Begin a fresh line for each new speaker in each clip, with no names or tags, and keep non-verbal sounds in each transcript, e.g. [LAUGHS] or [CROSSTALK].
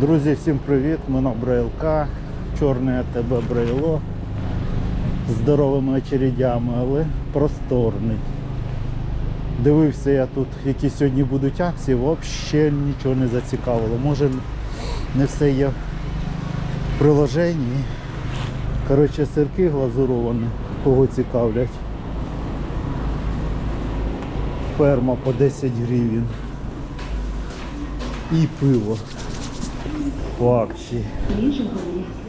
Друзі, всім привіт! Ми на Брейлка, чорне АТБ Брейло з здоровими очередями, але просторний. Дивився я тут, які сьогодні будуть акції, взагалі нічого не зацікавило. Може не все є в приложенні. Коротше, сирки глазуровані, кого цікавлять. Ферма по 10 гривень. І пиво по акції.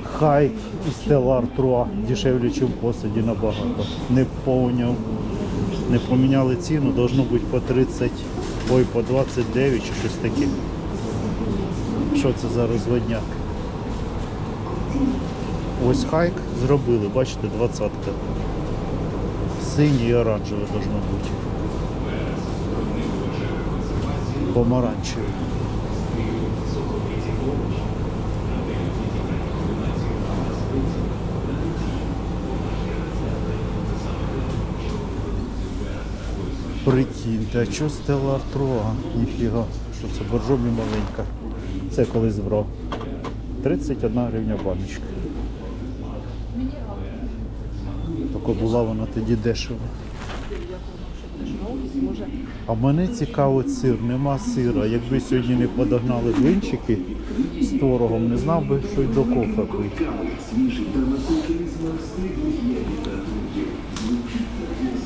Хайк і Стеллар Труа дешевле, ніж посаді набагато. Не поняв. Не поміняли ціну, должно бути по 30, ой, по 29 чи щось таке. Що це за розводняк? Ось хайк зробили, бачите, двадцятка. Синій і оранжевий должно бути. Помаранчевий. Прикиньте, а що Стелла Артруа? Ніфіга. Що це боржомі маленька. Це колись брав. 31 гривня баночка. Тільки була вона тоді дешева. А мене цікавить сир, нема сира. Якби сьогодні не подогнали блинчики з творогом, не знав би, що й до кофе пити.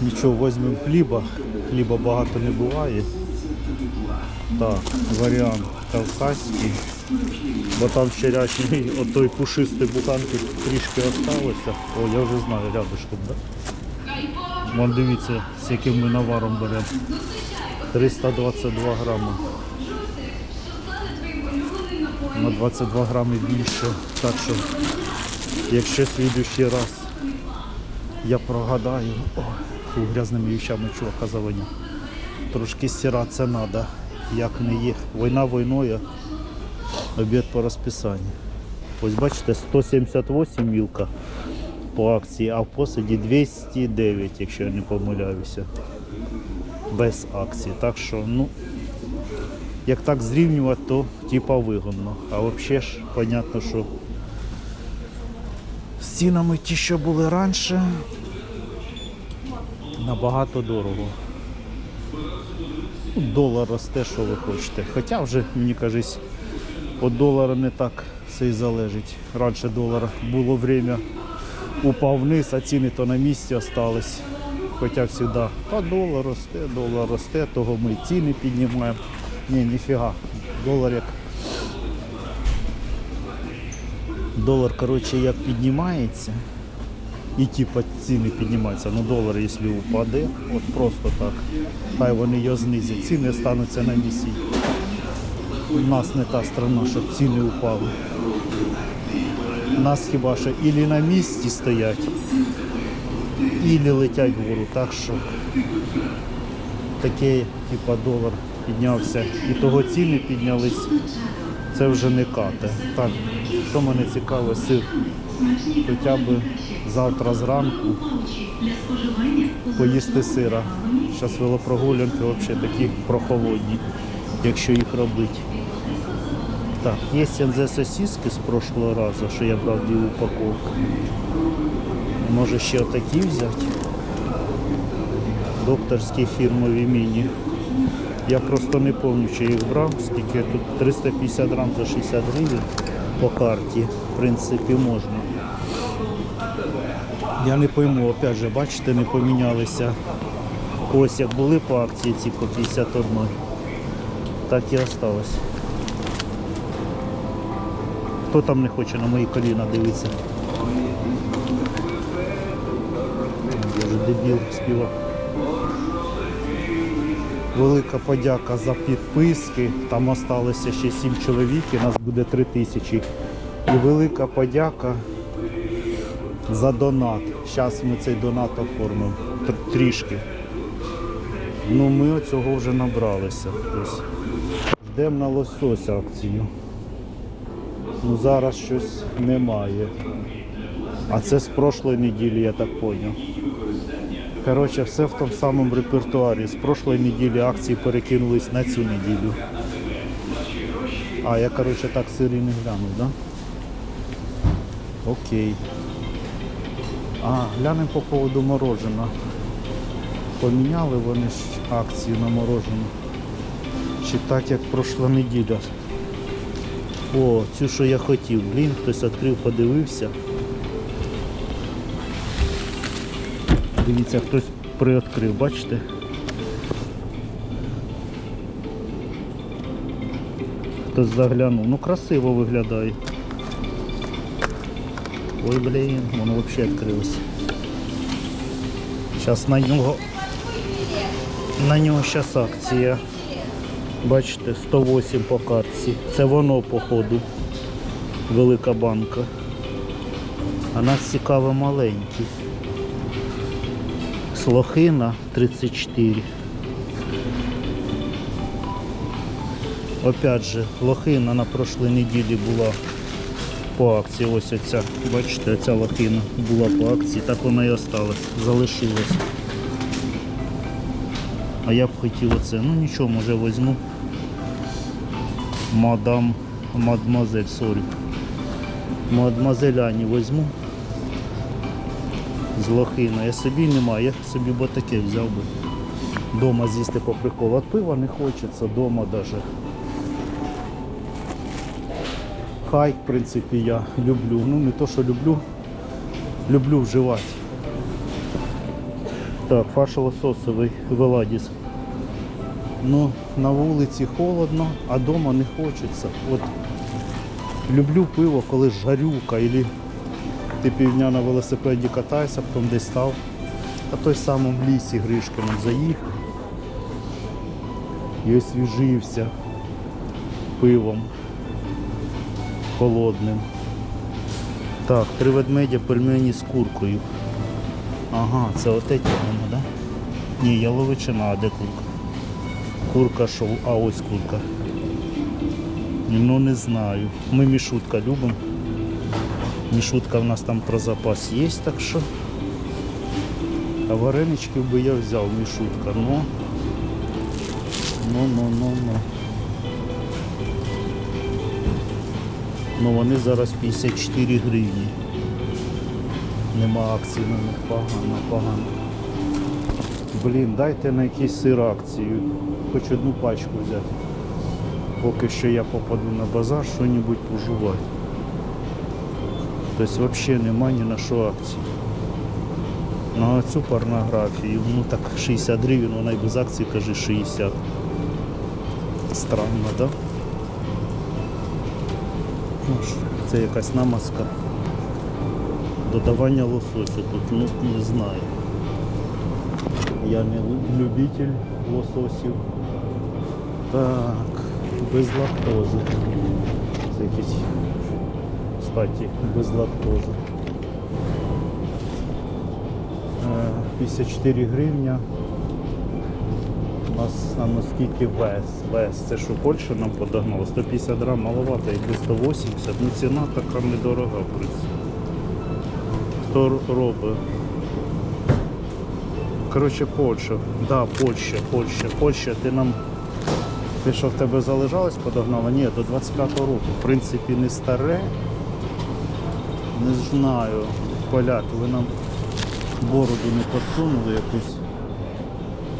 Нічого, візьмемо хліба. Хліба багато не буває. Так, варіант кавказький. Бо там вчорашній отой пушистий буханки трішки осталося. О, я вже знаю, рядышком, да? Вон дивіться, з яким ми наваром беремо. 322 грами. На 22 грами більше. Так що, якщо слідущий раз я прогадаю, о, фу, грязними вещами чувака завоняв. Трошки стиратися треба, як не є. Війна війною, обід по розписанню. Ось бачите, 178 мілка по акції, а в посаді 209, якщо я не помиляюся. Без акції. Так що, ну, як так зрівнювати, то типа вигодно. А взагалі ж, понятно, що з цінами ті, що були раніше, набагато дорого. Ну, Долар росте, що ви хочете. Хоча вже, мені кажись, від долара не так все і залежить. Раніше долар було время, упав вниз, а ціни то на місці остались. Хоча завжди, та долар росте, долар росте, того ми ціни піднімаємо. Ні, ніфіга. Долар як. Долар, коротше, як піднімається, і типа ціни піднімаються. Ну долар, якщо упаде, от просто так, хай вони його знизять, ціни стануться на місці. У нас не та страна, щоб ціни упали. У нас хіба що ілі на місці стоять, ілі летять вгору. Так що таке, типа долар піднявся. І того ціни піднялись. Це вже не кате. Так, що мене цікаво, сир хоча б завтра зранку поїсти сира. Зараз велопрогулянки взагалі такі прохолодні, якщо їх робити. Так, є НЗ сосиски з прошлого разу, що я брав дві упаковки. Може ще отакі взяти. Докторські фірмові міні. Я просто не пам'ятаю, чи їх брав, скільки тут 350 грам за 60 гривень по карті. В принципі, можна. Я не пойму, опять же, бачите, не помінялися. Ось як були по акції ці по 51, так і осталось. Хто там не хоче на мої коліна дивитися? Я вже дебіл співав. Велика подяка за підписки. Там залишилося ще 7 чоловік, і нас буде 3 тисячі. І велика подяка за донат. Зараз ми цей донат оформимо Тр- трішки. Ну ми цього вже набралися. Ось. Ждемо на лосось акцію. Ну зараз щось немає. А це з прошлої неділі, я так зрозумів. Коротше, все в тому самому репертуарі. З прошлої неділі акції перекинулись на цю неділю. А, я, короче, так сир і не глянув, да? Окей. А, глянемо по поводу мороженого. Поміняли вони ж акцію на мороженое. Чи так, як пройшла неділя. О, цю, що я хотів. Блін, хтось відкрив, подивився. Дивіться, хтось приоткрив, бачите? Хтось заглянув. Ну красиво виглядає. Ой, блін, воно взагалі відкрилося. Зараз на нього на нього зараз акція. Бачите, 108 по картці. Це воно походу. Велика банка. А нас цікаво маленький. Слохина 34. Опять же, лохина на прошлій неділі була по акції. Ось оця. Бачите, оця лохина була по акції, так вона і осталась, залишилась. А я б хотів оце. Ну нічого, може візьму. Мадам, мадмазель, сорі. Мадмазель Ані візьму. З лохина. Я собі немає, я собі б таке взяв би. Дома з'їсти по приколу. От пива не хочеться, дома даже. Хай, в принципі, я люблю. Ну не то, що люблю, люблю вживати. Так, фарш лососовий Веладіс. Ну, на вулиці холодно, а вдома не хочеться. От люблю пиво, коли жарюка, або ти півдня на велосипеді катаєшся, потім десь став. А той самому в лісі Гришкином заїхав. І освіжився пивом холодним. Так, три ведмедя пельмені з куркою. Ага, це от эти вони, да? Ні, яловичина, а де курка? Курка шоу, а ось курка. Ну не знаю. Ми мішутка любимо. Мішутка в нас там про запас є, так що. А вареничків би я взяв мішутка, ну. Ну, ну, ну, ну. Ну вони зараз 54 гривні. Нема акції на них погано, погано. Блін, дайте на якийсь сир акцію. Хоч одну пачку взяти. Поки що я попаду на базар, що-небудь пожувати. Тобто взагалі нема ні на що акції. На цю порнографію, ну так 60 гривень, вона і без акції каже 60. Странно, так? Да? Ну, це якась намазка. Додавання лососю тут, ну не знаю. Я не любитель лососів. Так, без лактози. Це якісь, кстати, без лактози. Е, 54 гривня. Нас наскільки вес. Вес. Це що Польща нам подогнала? 150 грам маловато, якби 180. Ну ціна така недорога, в принципі. Хто робить? Коротше, Польща. Да, Польща, Польща, Польща, ти нам. Ти що в тебе залежалось, подогнала? Ні, до 25-го року. В принципі, не старе. Не знаю. Поляки, ви нам бороду не подсунули якусь.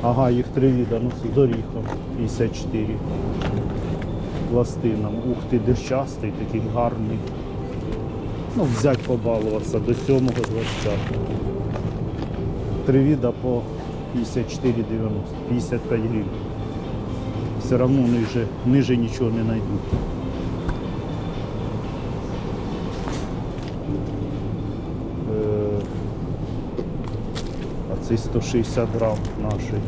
Ага, їх три віда, ну з доріхом 54 пластинам. Ух ти, дирчастий, такий гарний. Ну, взять побалуватися до 7-го 25 Три віда по 54,90, 55 гривень. Все одно ниже, ниже нічого не знайду. Цей 160 грам нашої.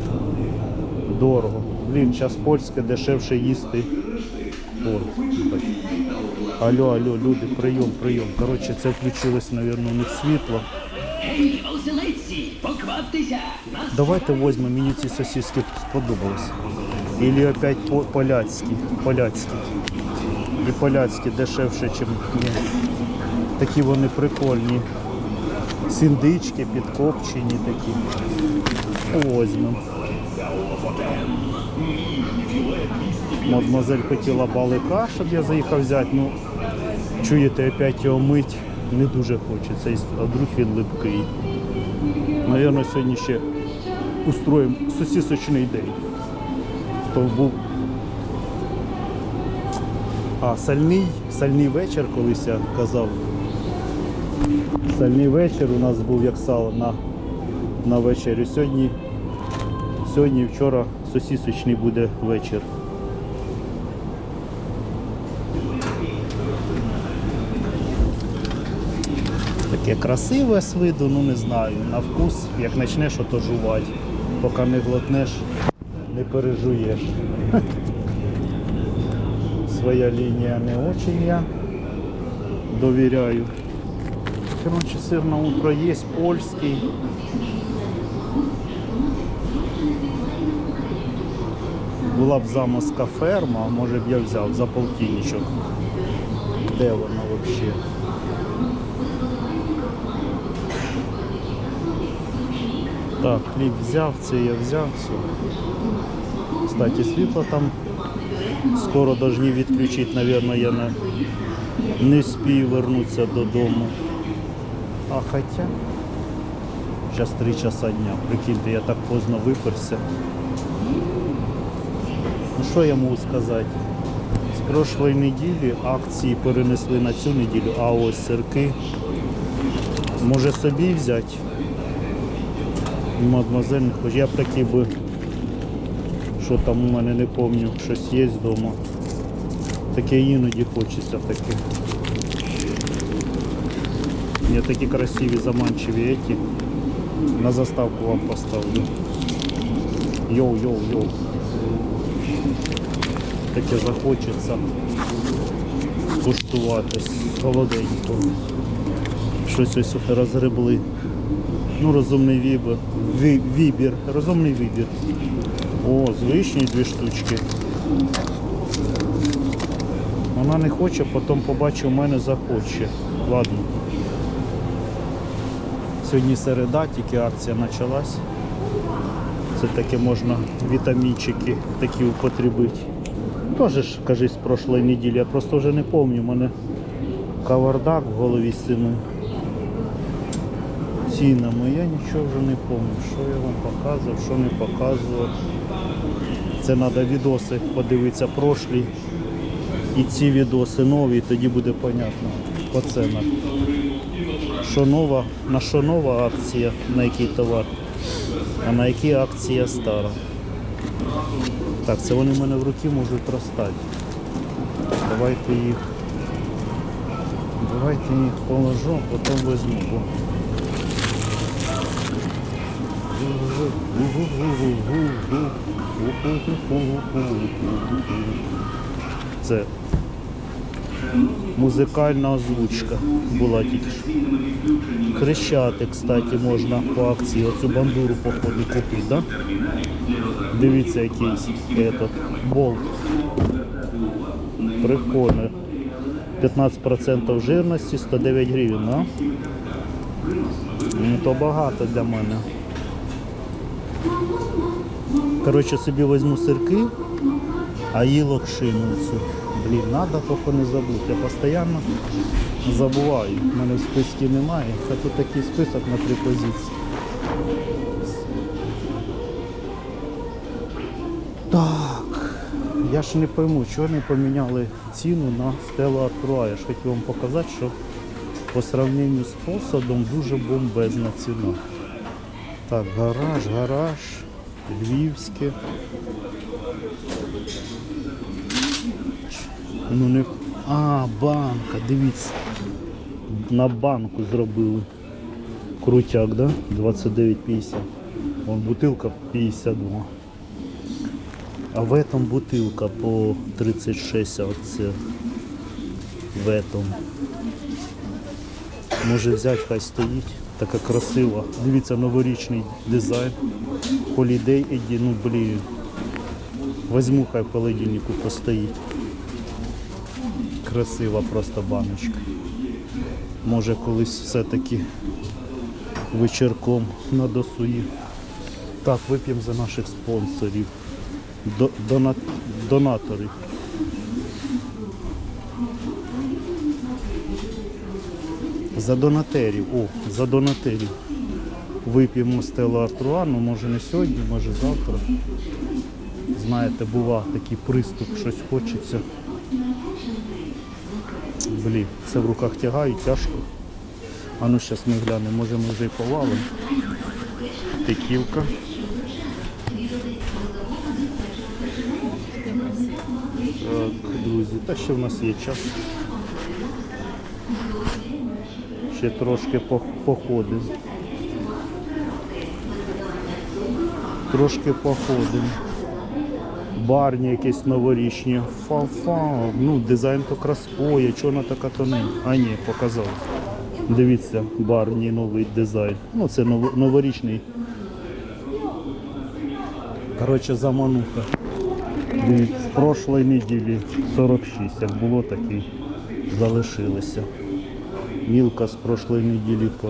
Дорого. Блін, зараз польське дешевше їсти. Алло, алло, люди, прийом, прийом. Коротше, це включилось, мабуть, у них світло. Давайте візьмемо, мені ці сосиски сподобались. Ілі опять по- поляцькі. Поляцькі. І поляцькі дешевше, ніж. Такі вони прикольні. Сіндички підкопчені такі. Возьмемо. Мадмозель хотіла балика, щоб я заїхав взяти. Ну, чуєте, опять його мить не дуже хочеться. А вдруг він липкий. Навірно, сьогодні ще устроїмо сосісочний день. То був а, сальний, сальний вечір, колись я казав. Сальний вечір у нас був як сало на, на вечерю. Сьогодні, сьогодні вчора сосісочний буде вечір. Таке красиве з виду, ну не знаю. На вкус, як почнеш ото жувати, поки не глотнеш, не пережуєш. [LAUGHS] Своя лінія не очень я довіряю. Короче, сир на утро є польський. Була б заморська ферма, а може б я взяв за полтинничок. Де вона взагалі? Так, хліб взяв, це я взяв. Все. Кстати, світло там скоро повинні відключити, Наверное, я не, не спію вернутися додому. А хоча, зараз 3 часа дня. Прикиньте, я так поздно виперся. Ну що я можу сказати? З прошлої неділі акції перенесли на цю неділю, а ось сирки. Може собі взяти? Мадемуазель не хоче. Я б такий би, що там у мене не пам'ятаю, щось є вдома. Таке іноді хочеться таке. Я такі красиві, заманчиві еті. На заставку вам поставлю. Йоу, йоу, йоу. Таке захочеться скуштувати з. Щось ось розгребли. Ну, розумний вибір. Вибір. Розумний вибір. О, з вишні дві штучки. Вона не хоче, потім побачить, у мене захоче. Ладно. Сьогодні середа, тільки акція почалась. Це таке можна вітамінчики такі употребити. Теж ж, кажись, з прошлої неділі. Я просто вже не пам'ятаю. У мене кавардак в голові з цими цінами. Я нічого вже не пам'ятаю, що я вам показував, що не показував. Це треба відоси подивитися прошлі. І ці відоси нові, тоді буде понятно по ценах. Що нова, на що нова акція, на який товар, а на якій акція стара. Так, це вони в мене в руки можуть розстати. Давайте їх. Давайте їх положу, потім візьму. Це музикальна озвучка була тільки що. Кстати, можна по акції. Оцю бандуру походу купити, да? Дивіться якийсь этот, болт. Прикольно. 15% жирності, 109 гривень, да? Ну, то багато для мене. Коротше, собі візьму сирки, а їй локшину цю. Блін, треба тільки не забути. Я постійно забуваю. У мене в списку немає. Це тут такий список на три позиції. Так. Я ж не пойму, чого не поміняли ціну на Stella Artois. Я ж хотів вам показати, що по сравненню з посадом дуже бомбезна ціна. Так, гараж, гараж, львівське. Ну не. А, банка, дивіться. На банку зробили. Крутяк, да? 29,50. Вон бутилка 52. А в этом бутилка по 36, а оце в этом. Може взяти, хай стоїть. Така красива. Дивіться, новорічний дизайн. Holiday Еді, ну блін. Возьму, хай в холодильнику постоїть. Красива просто баночка. Може колись все-таки вечірком на досуї. Так, вип'ємо за наших спонсорів. До, дона, донатори. За донатерів. О, за донатерів. Вип'ємо стелла Артруа, ну може не сьогодні, може завтра. Знаєте, бува такий приступ, щось хочеться. Блін, це в руках тягаю, тяжко. А ну зараз ми глянемо, може ми вже й повалимо. Текілка. Так, друзі, та ще в нас є час. Ще трошки походимо. Трошки походимо. Барні якісь новорічні. Фа-фа. Ну, дизайн то чого вона така тоненька. А ні, показав. Дивіться, барні новий дизайн. Ну, це нов- новорічний. Коротше, замануха. Дивіться, з прошлої неділі 46, як було, так і залишилося. Мілка з прошлої неділі по.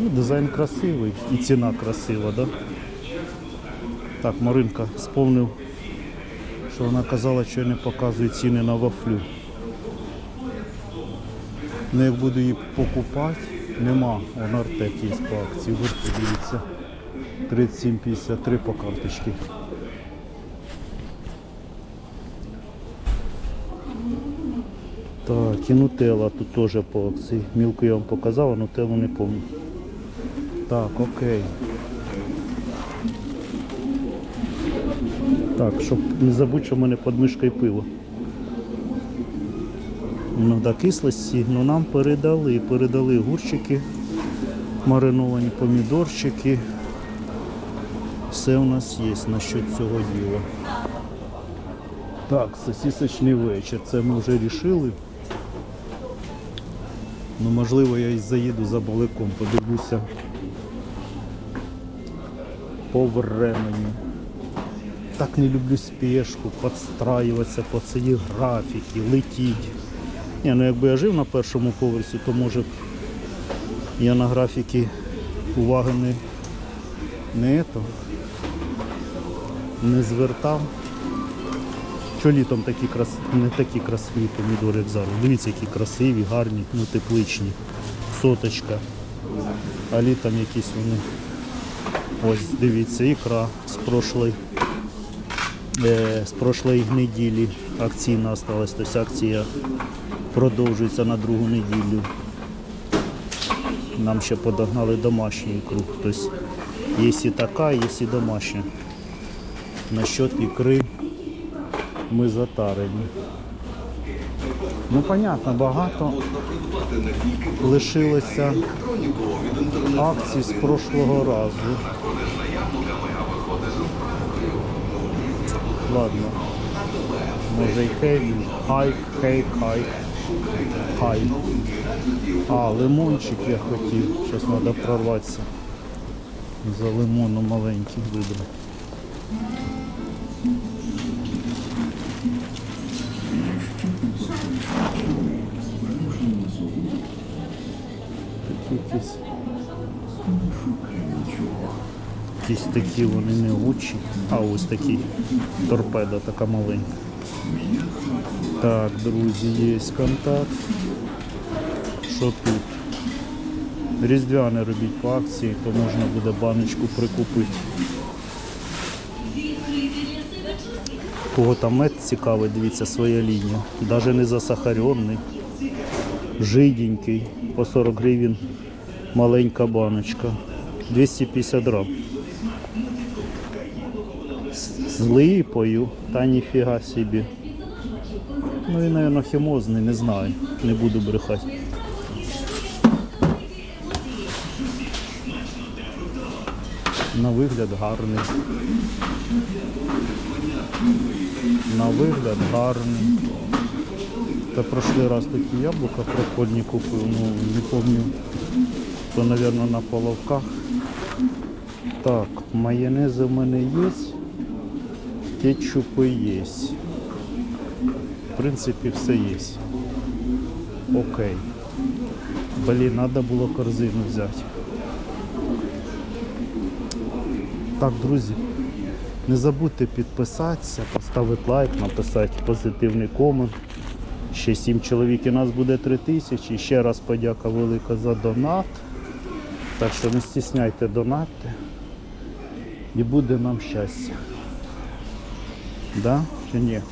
Ну, дизайн красивий і ціна красива, да? Так, Маринка сповнив, що вона казала, що не показую ціни на вафлю. Ну як буду її покупати, нема. Вон артек по акції. Ви подивіться. 37,53 по карточці. Так, і нутелла тут теж по акції. Мілку я вам показав, а нутеллу не пам'ятаю. Так, окей. Так, щоб не забути, що в мене під мишкою пиво. Ну, да, кислості, ну нам передали, передали гурчики, мариновані помідорчики. Все у нас є насчет цього діла. Так, сосісочний вечір. Це ми вже рішили. Ну, можливо, я і заїду за баликом, подивлюся по времени. Так не люблю спешку, підстраюватися по цієї графіки, летіть. Ні, ну якби я жив на першому поверсі, то може б я на графіки уваги не, не, ето, не звертав. Що літом такі крас... не такі красиві помідори, зараз. Дивіться, які красиві, гарні, ну тепличні. Соточка. А літом якісь вони. Ось, дивіться, ікра з прошлої, з прошлої неділі акційна осталась. Тобто акція продовжується на другу неділю. Нам ще подогнали домашню ікру. Тобто є і така, є і домашня. Насчет ікри ми затарені. Ну, понятно, багато лишилося акцій з прошлого разу. Ладно. Може й хей, хай, хей, хай, хай. А, лимончик я хотів. Зараз треба прорватися. За лимону маленький вибрав. Такі. Якісь такі вони не очі, а ось такі торпеда така маленька. Так, друзі, є контакт. Що тут? Різдвяне робіть по акції, то можна буде баночку прикупити. Кого там мед цікавий, дивіться, своя лінія. Навіть не засахаренний, жиденький, по 40 гривень маленька баночка. 250 грам. Липою, та ніфіга собі. Ну він, мабуть, хімозний, не знаю. Не буду брехати. На вигляд гарний. На вигляд гарний. Та прошлий раз такі яблука прикольні купив, ну не пам'ятаю. То, мабуть, на половках. Так, майонези в мене є. Кетчупи є. В принципі, все є. Окей. Блін, треба було корзину взяти. Так, друзі, Не забудьте підписатися, поставити лайк, написати позитивний комент. Ще сім чоловік і нас буде три тисячі. Ще раз подяка велика за донат. Так що не стісняйте донатти. І буде нам щастя. Да? Чи ні?